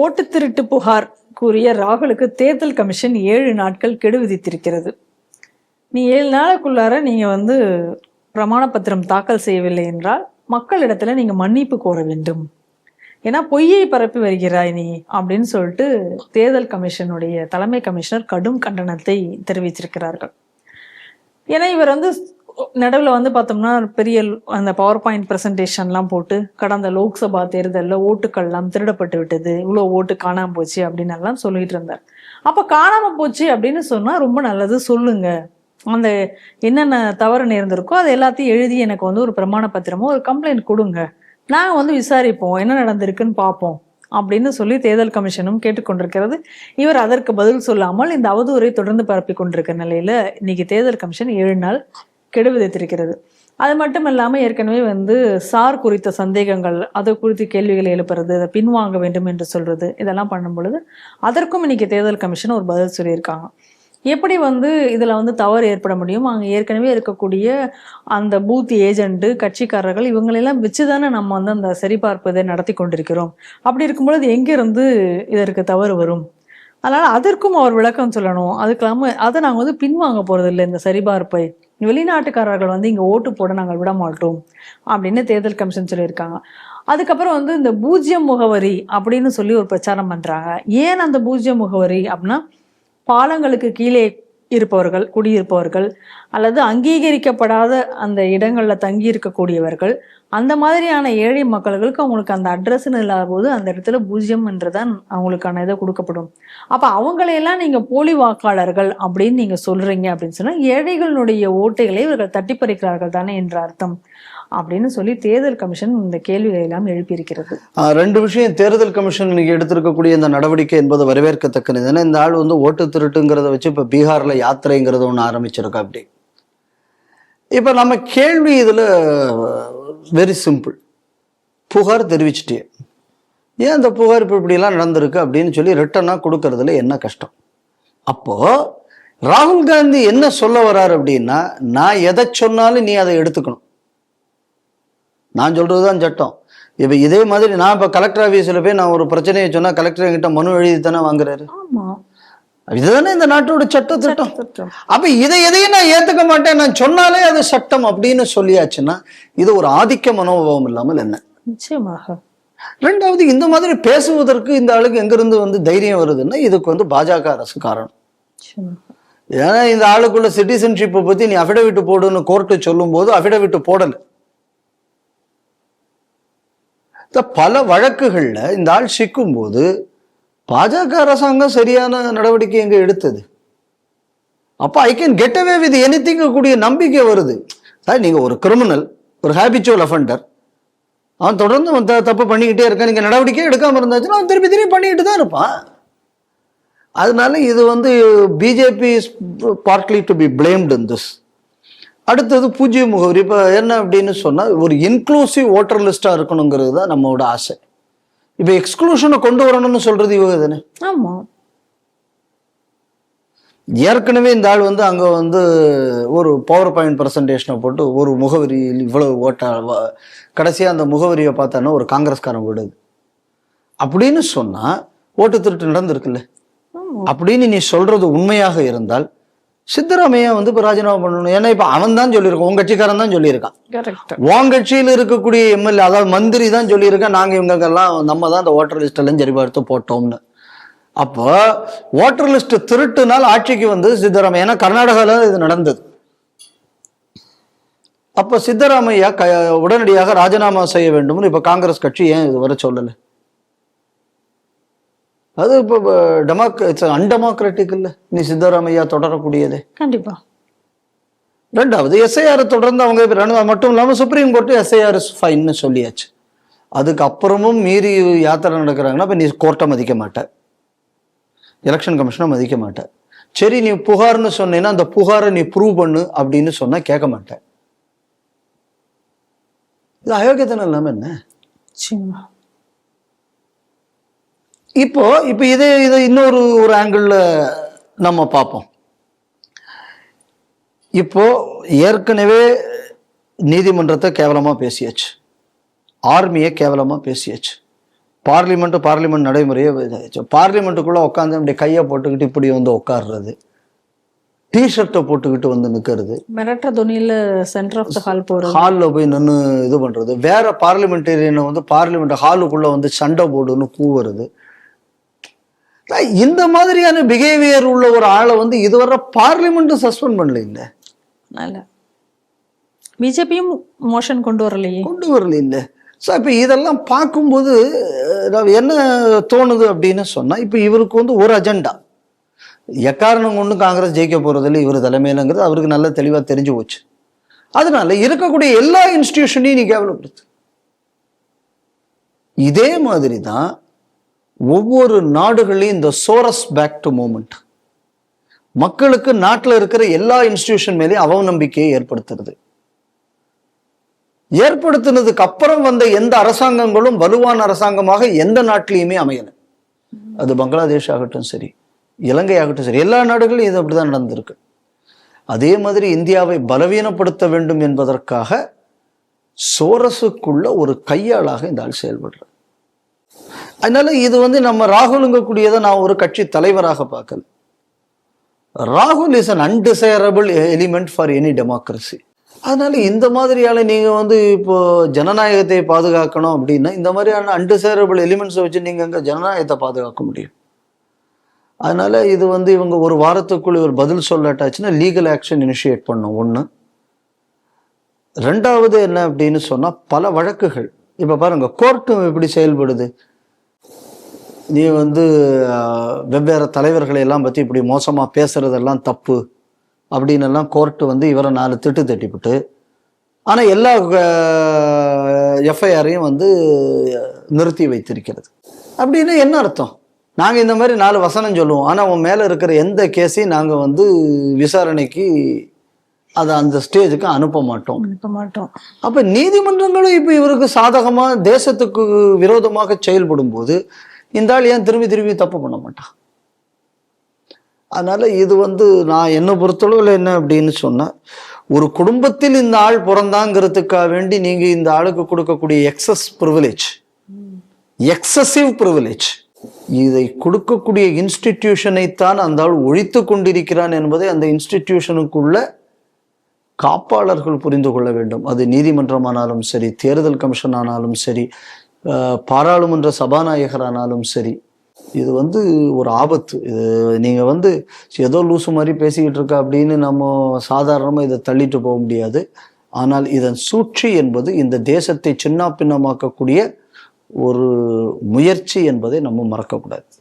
ஓட்டு திருட்டு புகார் கூறிய ராகுலுக்கு தேர்தல் கமிஷன் ஏழு நாட்கள் கெடு விதித்திருக்கிறது. நீ ஏழு நாளுக்குள்ளார நீங்கள் வந்து பிரமாண பத்திரம் தாக்கல் செய்யவில்லை என்றால் மக்களிடத்துல நீங்கள் மன்னிப்பு கோர வேண்டும். ஏன்னா பொய்யை பரப்பி வருகிறாய் நீ அப்படின்னு சொல்லிட்டு தேர்தல் கமிஷனுடைய தலைமை கமிஷனர் கடும் கண்டனத்தை தெரிவித்திருக்கிறார்கள். ஏன்னா இவர் வந்து நடுவில் வந்து பார்த்தோம்னா பெரிய அந்த பவர் பாயிண்ட் ப்ரெசன்டேஷன்லாம் போட்டு கடந்த லோக்சபா தேர்தலில் ஓட்டுக்கள்லாம் திருடப்பட்டு விட்டது. இவ்வளோ ஓட்டு காணாமல் போச்சு அப்படின்னு எல்லாம் சொல்லிட்டு இருந்தார். அப்போ காணாமல் போச்சு அப்படின்னு சொன்னால் ரொம்ப நல்லது. சொல்லுங்க. அந்த என்னென்ன தவறு நேர்ந்திருக்கோ அது எல்லாத்தையும் எழுதி எனக்கு வந்து ஒரு பிரமாண பத்திரமோ ஒரு கம்ப்ளைண்ட் கொடுங்க. நாங்கள் வந்து விசாரிப்போம். என்ன நடந்திருக்குன்னு பார்ப்போம். அப்படின்னு சொல்லி தேர்தல் கமிஷனும் கேட்டுக்கொண்டிருக்கிறது. இவர் அதற்கு பதில் சொல்லாமல் இந்த அவதூறை தொடர்ந்து பரப்பி கொண்டிருக்கிற நிலையில இன்னைக்கு தேர்தல் கமிஷன் ஏழு நாள் கெடு விதித்திருக்கிறது. அது மட்டும் இல்லாமல் ஏற்கனவே வந்து சார் குறித்த சந்தேகங்கள் அது குறித்து கேள்விகளை எழுப்புறது அதை பின்வாங்க வேண்டும் என்று சொல்றது இதெல்லாம் பண்ணும் பொழுது அதற்கும் இன்னைக்கு தேர்தல் கமிஷன் ஒரு பதில் சொல்லியிருக்காங்க. எப்படி வந்து இதில் வந்து தவறு ஏற்பட முடியும்? அங்கே ஏற்கனவே இருக்கக்கூடிய அந்த பூத் ஏஜென்ட்டு கட்சிக்காரர்கள் இவங்களெல்லாம் வச்சு தானே நம்ம வந்து அந்த சரிபார்ப்பு இதை நடத்தி கொண்டிருக்கிறோம். அப்படி இருக்கும்பொழுது எங்கேருந்து இதற்கு தவறு வரும்? அதனால் அதற்கும் அவர் விளக்கம் சொல்லணும். அதுக்கு இல்லாமல் அதை நாங்கள் வந்து பின்வாங்க போகிறதில்லை இந்த சரிபார்ப்பை. வெளிநாட்டுக்காரர்கள் வந்து இங்கே ஓட்டு போட நாங்கள் விட மாட்டோம் அப்படின்னு தேர்தல் கமிஷன் சொல்லியிருக்காங்க. அதுக்கப்புறம் வந்து இந்த பூஜ்யம் முகவரி அப்படின்னு சொல்லி ஒரு பிரச்சாரம் பண்ணுறாங்க ஏன் அந்த பூஜ்ஜியம் முகவரி அப்படின்னா பாலங்களுக்கு கீழே இருப்பவர்கள் குடியிருப்பவர்கள் அல்லது அங்கீகரிக்கப்படாத அந்த இடங்களில் தங்கி இருக்கக்கூடியவர்கள் அந்த மாதிரியான ஏழை மக்களுக்கு அவங்களுக்கு அந்த அட்ரஸ்ன்னு இல்லாத போது அந்த இடத்துல பூஜ்ஜியம் என்றுதான் அவங்களுக்கான இதை கொடுக்கப்படும். அப்போ அவங்களையெல்லாம் நீங்கள் போலி வாக்காளர்கள் அப்படின்னு நீங்கள் சொல்கிறீங்க அப்படின்னு சொன்னால் ஏழைகளுடைய ஓட்டைகளை இவர்கள் தட்டி பறிக்கிறார்கள் தானே என்ற அர்த்தம். அப்படின்னு சொல்லி தேர்தல் கமிஷன் இந்த கேள்விகளை எல்லாம் எழுப்பியிருக்கிறது. ரெண்டு விஷயம். தேர்தல் கமிஷன் இன்னைக்கு எடுத்திருக்கக்கூடிய இந்த நடவடிக்கை என்பது வரவேற்கத்தக்கது. ஏன்னா இந்த ஆள் வந்து ஓட்டு திருட்டுங்கிறத வச்சு இப்போ பீகாரில் யாத்திரைங்கிறத ஒன்று ஆரம்பிச்சிருக்கா அப்படி. இப்போ நம்ம கேள்வி இதில் வெரி சிம்பிள் புகார் தெரிவிச்சிட்டே ஏன் அந்த புகார் இப்போ இப்படிலாம் நடந்திருக்கு அப்படின்னு சொல்லி ரிட்டனாக கொடுக்கறதுல என்ன கஷ்டம்? அப்போது ராகுல் காந்தி என்ன சொல்ல வர்றாரு அப்படின்னா நான் எதை சொன்னாலும் நீ அதை எடுத்துக்கணும். நான் சொல்றது தான் சட்டம். இப்போ இதே மாதிரி நான் இப்போ கலெக்டர் ஆஃபீஸில் போய் நான் ஒரு பிரச்சனையை சொன்னால் கலெக்டர் என்கிட்ட மனு எழுதி தானே வாங்குறாரு? இதுதானே இந்த நாட்டோட சட்ட திட்டம். அப்ப இதை எதையும் நான் ஏத்துக்க மாட்டேன். நான் சொன்னாலே அது சட்டம் அப்படின்னு சொல்லியாச்சுன்னா இது ஒரு ஆதிக்க மனோபாவம் இல்லாமல் என்ன? நிச்சயமாக. ரெண்டாவது இந்த மாதிரி பேசுவதற்கு இந்த ஆளுக்கு எங்கிருந்து வந்து தைரியம் வருதுன்னா இதுக்கு வந்து பாஜக அரசு காரணம். ஏன்னா இந்த ஆளுக்குள்ள சிட்டிசன்ஷிப்பை பத்தி நீ அஃபிடவிட் போடுன்னு கோர்ட்டு சொல்லும் போது அஃபிடவிட் போடல. இந்த பல வழக்குகளில் இந்த ஆள் சிக்கும் போது பாஜக அரசாங்கம் சரியான நடவடிக்கை எங்கே எடுத்தது? அப்போ I can get away with anything கூடிய நம்பிக்கை வருது. சார் நீங்கள் ஒரு கிரிமினல் ஒரு ஹேபிச்சுவல் அஃபண்டர் அவன் தொடர்ந்து அவன் த- தப்பு பண்ணிக்கிட்டே இருக்கான் நீங்கள் நடவடிக்கை எடுக்காமல் இருந்தாச்சுன்னா அவன் திருப்பி திருப்பி பண்ணிக்கிட்டு தான் இருப்பான். அதனால இது வந்து BJP is partly to be blamed in this அடுத்தது பூஜ்ய முகவரி. இப்போ என்ன அப்படின்னு சொன்னால் ஒரு இன்க்ளூசிவ் ஓட்டர் லிஸ்ட்டாக இருக்கணுங்கிறது தான் நம்மளோட ஆசை. இப்போ எக்ஸ்க்ளூஷனை கொண்டு வரணும்னு சொல்றது இவங்க தானே? ஆமா. ஏற்கனவே இந்த ஆள் வந்து அங்கே வந்து ஒரு பவர் பாயிண்ட் ப்ரெசன்டேஷனை போட்டு ஒரு முகவரியில் இவ்வளவு ஓட்ட கடைசியாக அந்த முகவரியை பார்த்தான்னா ஒரு காங்கிரஸ்காரன் விடுது அப்படின்னு சொன்னால் ஓட்டு திருட்டு நடந்திருக்குல்ல? அப்படின்னு நீ சொல்றது உண்மையாக இருந்தால் சித்தராமையா வந்து இப்போ ராஜினாமா பண்ணணும். ஏன்னா இப்போ அவன் தான் சொல்லியிருக்கான். உன் கட்சிக்காரன் தான் சொல்லியிருக்கான். உன் கட்சியில் இருக்கக்கூடிய எம்எல்ஏ அதாவது மந்திரி தான் சொல்லியிருக்கான் நாங்கள் இவங்கெல்லாம் நம்ம தான் அந்த ஓட்டர் லிஸ்ட் எல்லாம் சரிபார்த்து போட்டோம்னு. அப்போ ஓட்டர் லிஸ்ட் திருட்டுனால் ஆட்சிக்கு வந்து சித்தராமையா. ஏன்னா கர்நாடகாவில் இது நடந்தது. அப்போ சித்தராமையா க உடனடியாக ராஜினாமா செய்ய வேண்டும்னு இப்போ காங்கிரஸ் கட்சி ஏன் இதுவரை சொல்லலை? அது இப்போ டெமோக் இட்ஸ் அன்டெமோக்ராட்டிக் இல்லை நீ சித்தராமையா தொடரக்கூடியதே. கண்டிப்பா. ரெண்டாவது எஸ்ஐஆர் தொடர்ந்து அவங்க ரெண்டு- மட்டும் இல்லாமல் சுப்ரீம் கோர்ட்டு எஸ்ஐஆர் ஃபைன்னு சொல்லியாச்சு. அதுக்கு அப்புறமும் மீறி யாத்திரை நடக்கிறாங்கன்னா இப்போ நீ கோர்ட்டை மதிக்க மாட்ட. எலெக்ஷன் கமிஷனை மதிக்க மாட்ட. சரி நீ புகார்னு சொன்னீன்னா அந்த புகாரை நீ ப்ரூவ் பண்ணு அப்படின்னு சொன்னா கேட்க மாட்டேன் இது அயோக்கியத்தனம் இல்லாம என்ன? இப்போ இப்போ இதே இதை இன்னொரு ஒரு ஆங்கிளில் நம்ம பார்ப்போம். இப்போ ஏற்கனவே நீதிமன்றத்தை கேவலமாக பேசியாச்சு. ஆர்மியை கேவலமாக பேசியாச்சு. பார்லிமெண்ட் பார்லிமெண்ட் நடைமுறையே பார்லிமெண்ட்டுக்குள்ளே உட்காந்து அப்படி கையை போட்டுக்கிட்டு இப்படி வந்து உட்கார்றது டிஷர்ட்டை போட்டுக்கிட்டு வந்து நிற்கிறது மிரட்டுற துணியில சென்டர் ஆஃப் த ஹால் போறது. ஹாலில் போய் நின்று இது பண்ணுறது வேற பார்லிமெண்டேரியனை வந்து பார்லிமெண்ட் ஹாலுக்குள்ளே வந்து சண்டை போடுன்னு கூவுறது இந்த மாதிரியான பிஹேவியர் உள்ள ஒரு ஆளை வந்து இதுவரை பார்லிமெண்ட்டும் சஸ்பெண்ட் பண்ணல இல்லை நல்ல. பிஜேபியும் மோஷன் கொண்டு வரலையே. கொண்டு வரல இல்லை ஸோ இப்போ இதெல்லாம் பார்க்கும்போது என்ன தோணுது அப்படின்னு சொன்னால் இப்போ இவருக்கு வந்து ஒரு அஜெண்டா எக்காரணம் கொண்டு காங்கிரஸ் ஜெயிக்க போகிறதில்ல இவர் தலைமையிலங்கிறது அவருக்கு நல்ல தெளிவாக தெரிஞ்சு போச்சு. அதனால இருக்கக்கூடிய எல்லா இன்ஸ்டிடியூஷனையும் நீ கேவலப்படுத்து. இதே மாதிரி தான் ஒவ்வொரு நாடுகளையும் இந்த சோரஸ் பேக் டு மூமெண்ட் மக்களுக்கு நாட்டில் இருக்கிற எல்லா இன்ஸ்டிடியூஷன் மேலேயும் அவநம்பிக்கையை ஏற்படுத்துறது. ஏற்படுத்தினதுக்கு அப்புறம் வந்த எந்த அரசாங்கங்களும் வலுவான அரசாங்கமாக எந்த நாட்டிலையுமே அமையலை. அது பங்களாதேஷ் ஆகட்டும் சரி இலங்கை ஆகட்டும் சரி எல்லா நாடுகளிலும் இது அப்படிதான் நடந்திருக்கு. அதே மாதிரி இந்தியாவை பலவீனப்படுத்த வேண்டும் என்பதற்காக சோரஸுக்குள்ள ஒரு கையாளாக இந்த ஆள் செயல்படுறார். அதனால இது வந்து நம்ம ராகுலுங்க கூடியதை நான் ஒரு கட்சி தலைவராக பார்க்கல. ராகுல் is an undesirable element for any democracy அதனால இந்த மாதிரியால நீங்க வந்து இப்போ ஜனநாயகத்தை பாதுகாக்கணும் அப்படின்னா இந்த மாதிரியான அன்டிசைரபிள் எலிமெண்ட்ஸை வச்சு நீங்க அங்கே ஜனநாயகத்தை பாதுகாக்க முடியும். அதனால இது வந்து இவங்க ஒரு வாரத்துக்குள் இவர் பதில் சொல்லாட்டாச்சுன்னா லீகல் ஆக்ஷன் இனிஷியேட் பண்ணும். ஒன்று ரெண்டாவது என்ன அப்படின்னு சொன்னால் பல வழக்குகள். இப்போ பாருங்க கோர்ட்டும் எப்படி செயல்படுது. நீ வந்து வெவ்வேறு தலைவர்களை எல்லாம் பத்தி இப்படி மோசமா பேசுறதெல்லாம் தப்பு அப்படின்னு எல்லாம் கோர்ட்டு வந்து இவரை நாலு திட்டு தட்டிவிட்டு ஆனா எல்லா எஃப்ஐஆரையும் வந்து நிறுத்தி வைத்திருக்கிறது. அப்படின்னு என்ன அர்த்தம்? நாங்க இந்த மாதிரி நாலு வசனம் சொல்லுவோம். ஆனா உன் மேல இருக்கிற எந்த கேஸையும் நாங்க வந்து விசாரணைக்கு அதை அந்த ஸ்டேஜுக்கு அனுப்ப மாட்டோம். அனுப்ப மாட்டோம். அப்ப நீதிமன்றங்களும் இப்ப இவருக்கு சாதகமா தேசத்துக்கு விரோதமாக செயல்படும் போது இந்த ஆள் ஏன் திரும்பி திரும்பி தப்பு பண்ண மாட்டான் அதனால் இது வந்து நான் என்ன பொறுத்தளவில் என்ன அப்படின்னு சொன்னேன் ஒரு குடும்பத்தில் இந்த ஆள் பிறந்தாங்கிறதுக்காக வேண்டி நீங்கள் இந்த ஆளுக்கு கொடுக்கக்கூடிய எக்ஸஸ் ப்ரிவிலேஜ் எக்ஸசிவ் ப்ரிவிலேஜ் இதை கொடுக்கக்கூடிய இன்ஸ்டிடியூஷனைத்தான் அந்த ஆள் ஒழித்து கொண்டிருக்கிறான் என்பதை அந்த இன்ஸ்டிடியூஷனுக்குள்ள காப்பாளர்கள் புரிந்து கொள்ள வேண்டும். அது நீதிமன்றமானாலும் சரி தேர்தல் கமிஷன் ஆனாலும் சரி பாராளுமன்ற சபாநாயகரானாலும் சரி இது வந்து ஒரு ஆபத்து. இது நீங்கள் வந்து ஏதோ லூசு மாதிரி பேசிக்கிட்டு இருக்க அப்படின்னு நம்ம சாதாரணமாக இதை தள்ளிட்டு போக முடியாது. ஆனால் இதன் சூழ்ச்சி என்பது இந்த தேசத்தை சின்னாபின்னமாக்கக்கூடிய ஒரு முயற்சி என்பதை நம்ம மறக்கக்கூடாது.